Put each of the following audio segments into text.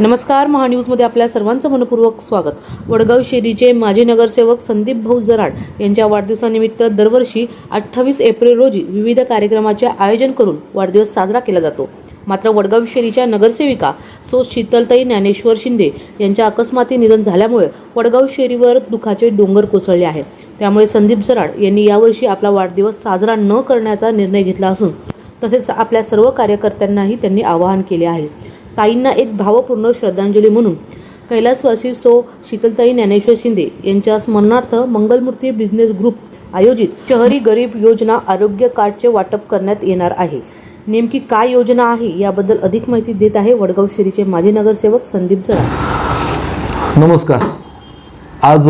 नमस्कार महान्यूजमध्ये आपल्या सर्वांचं मनपूर्वक स्वागत. वडगाव शेरीचे माजी नगरसेवक संदीप भाऊ जराड यांच्या वाढदिवसानिमित्त दरवर्षी अठ्ठावीस एप्रिल रोजी विविध कार्यक्रमाचे आयोजन करून वाढदिवस साजरा केला जातो. मात्र वडगाव शेरीच्या नगरसेविका सो शीतलताई ज्ञानेश्वर शिंदे यांच्या अकस्माती निधन झाल्यामुळे वडगाव शेरीवर दुखाचे डोंगर कोसळले आहे. त्यामुळे संदीप जराड यांनी यावर्षी आपला वाढदिवस साजरा न करण्याचा निर्णय घेतला असून तसेच आपल्या सर्व कार्यकर्त्यांनाही त्यांनी आवाहन केले आहे. ताईंना एक भावपूर्ण श्रद्धांजली म्हणून कैलासवासी सो शीतलताई ज्ञानेश्वर शिंदे यांच्या स्मरणार्थ मंगलमूर्ती बिझनेस ग्रुप आयोजित शहरी गरीब योजना आरोग्य कार्डचे वाटप करण्यात येणार आहे. नेमकी काय योजना आहे याबद्दल अधिक माहिती देत आहे वडगाव शेरीचे माजी नगरसेवक संदीप जरा. नमस्कार. आज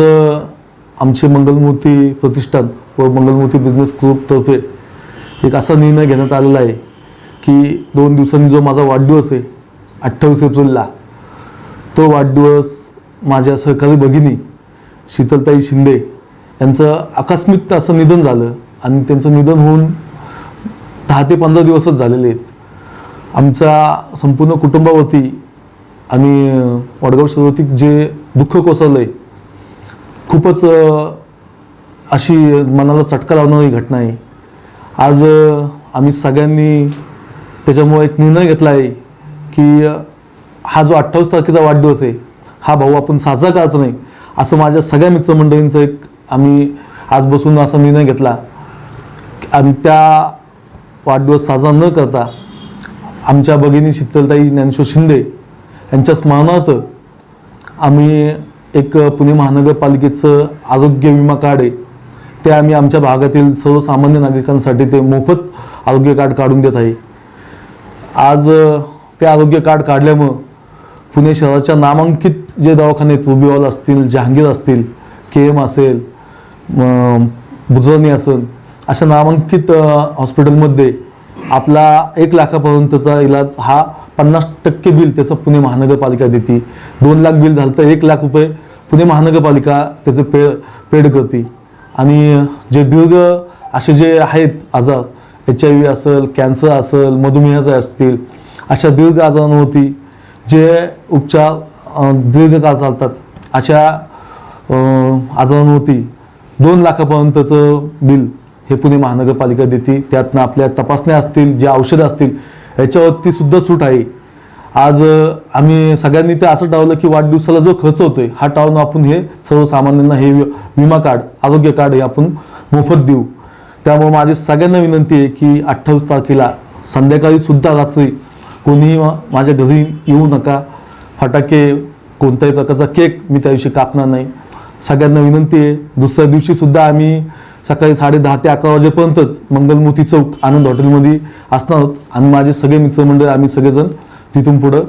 आमचे मंगलमूर्ती प्रतिष्ठान व मंगलमूर्ती बिझनेस ग्रुपतर्फे एक असा निर्णय घेण्यात आलेला आहे की दोन दिवसांनी जो माझा वाढदिवस आहे अठ्ठावीस एप्रिलला. तो वाढदिवस माझ्या सहकारी भगिनी शीतलताई शिंदे यांचं आकस्मिक असं निधन झालं आणि त्यांचं निधन होऊन दहा ते पंधरा दिवसच झालेले आहेत. आमच्या संपूर्ण कुटुंबावरती आणि वडगाव शहरावरती जे दुःख कोसळलं आहे खूपच अशी मनाला चटका लावणारी घटना आहे. आज आम्ही सगळ्यांनी त्याच्यामुळे एक निर्णय घेतला आहे की हा जो अठ्ठावीस तारखेचा वाढदिवस आहे हा भाऊ आपण साजरा करायचा नाही असं माझ्या सगळ्या मित्रमंडळींचं एक आम्ही आज बसून असा निर्णय घेतला. आणि त्या वाढदिवस साजरा न करता आमच्या भगिनी शीतलताई ज्ञानेश्वर शिंदे यांच्या स्मरणार्थ आम्ही एक पुणे महानगरपालिकेचं आरोग्य विमा कार्ड आहे ते आम्ही आमच्या भागातील सर्वसामान्य नागरिकांसाठी ते मोफत आरोग्य कार्ड काढून देत आहे. आज ते आरोग्य कार्ड काढल्यामुळं पुणे शहराच्या नामांकित जे दवाखाने आहेत रुबीवाल असतील जहांगीर असतील के एम असेल बुजरणी असेल अशा नामांकित हॉस्पिटलमध्ये आपला एक लाखापर्यंतचा इलाज हा पन्नास टक्के बिल त्याचं पुणे महानगरपालिका देते. दोन लाख बिल झालं तर एक लाख रुपये पुणे महानगरपालिका त्याचं पे पेड करते. आणि जे दीर्घ असे जे आहेत आजार एच आय व्ही असेल कॅन्सर असेल मधुमेहाचे असतील अशा दीर्घ आजारांवरती जे उपचार दीर्घकाळ चालतात अशा आजारांवरती दोन लाखापर्यंतचं बिल हे पुणे महानगरपालिका देते. त्यातनं आपल्या तपासण्या असतील जे औषधं असतील याच्यावरती सुद्धा सूट आहे. आज आम्ही सगळ्यांनी ते असं टाळलं की वाढदिवसाला जो खर्च होतोय हा टाळून आपण हे सर्वसामान्यांना हे वि- विमा कार्ड आरोग्य कार्ड हे आपण मोफत देऊ. त्यामुळे माझी सगळ्यांना विनंती आहे की अठ्ठावीस तारखेला संध्याकाळी सुद्धा रात्री कोणीही मा- माझ्या घरी येऊ नका. फटाके कोणत्याही प्रकारचा केक मी त्या दिवशी कापणार नाही. सगळ्यांना विनंती आहे दुसऱ्या दिवशीसुद्धा आम्ही सकाळी साडे दहा ते अकरा वाजेपर्यंतच मंगलमूर्ती चौक आनंद हॉटेलमध्ये असणार आहोत. आणि माझे सगळे मित्रमंडळ आम्ही सगळेजण तिथून पुढं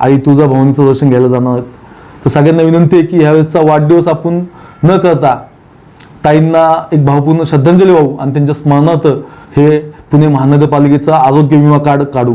आई तुझा भवानीचं दर्शन घ्यायला जाणार आहोत. तर सगळ्यांना विनंती आहे की ह्यावेळेसचा वाढदिवस आपण न करता ताईंना एक भावपूर्ण श्रद्धांजली वाहू आणि त्यांच्या स्मरणार्थ हे पुणे महानगरपालिकेचा आरोग्य विमा कार्ड काढू.